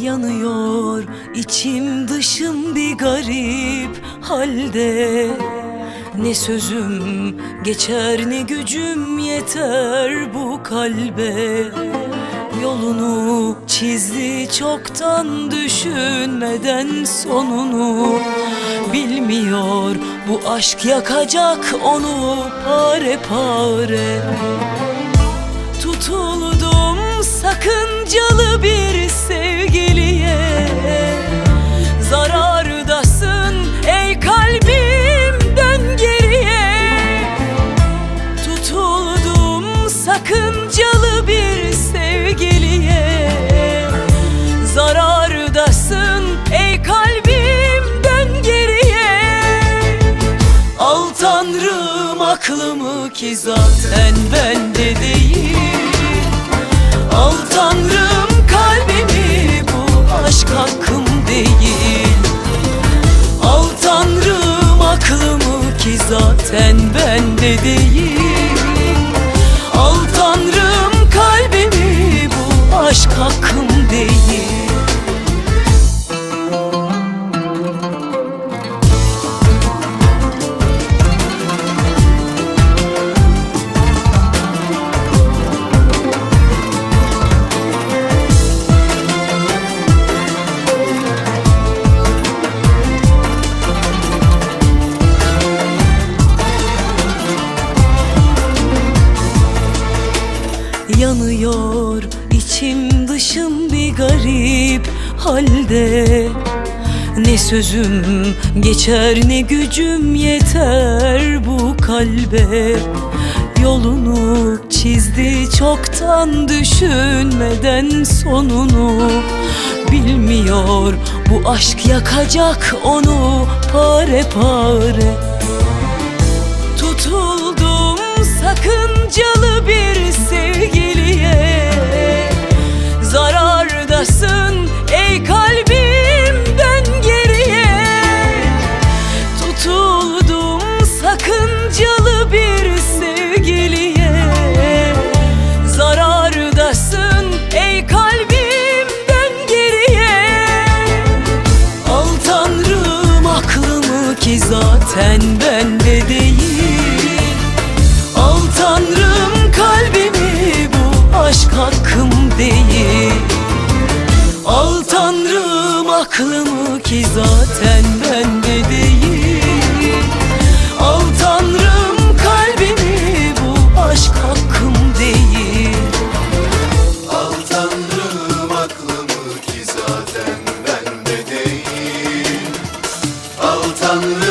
Yanıyor içim dışım bir garip halde. Ne sözüm geçer ne gücüm yeter bu kalbe. Yolunu çizdi çoktan düşünmeden sonunu Bilmiyor. Bu aşk yakacak onu pare pare. Tutuldum aklımı ki zaten bende değil. Al tanrım kalbimi bu aşk hakkım değil. Al tanrım aklımı ki zaten bende değil Yanıyor. İçim dışım bir garip halde. Ne sözüm geçer ne gücüm yeter bu kalbe. Yolunu çizdi çoktan düşünmeden sonunu. Bilmiyor bu aşk yakacak onu pare pare. Tutuldum sakıncalı bir sevgiliye ki zaten bende değil. Al tanrım kalbimi bu aşk hakkım değil. Al tanrım aklımı ki zaten aklımı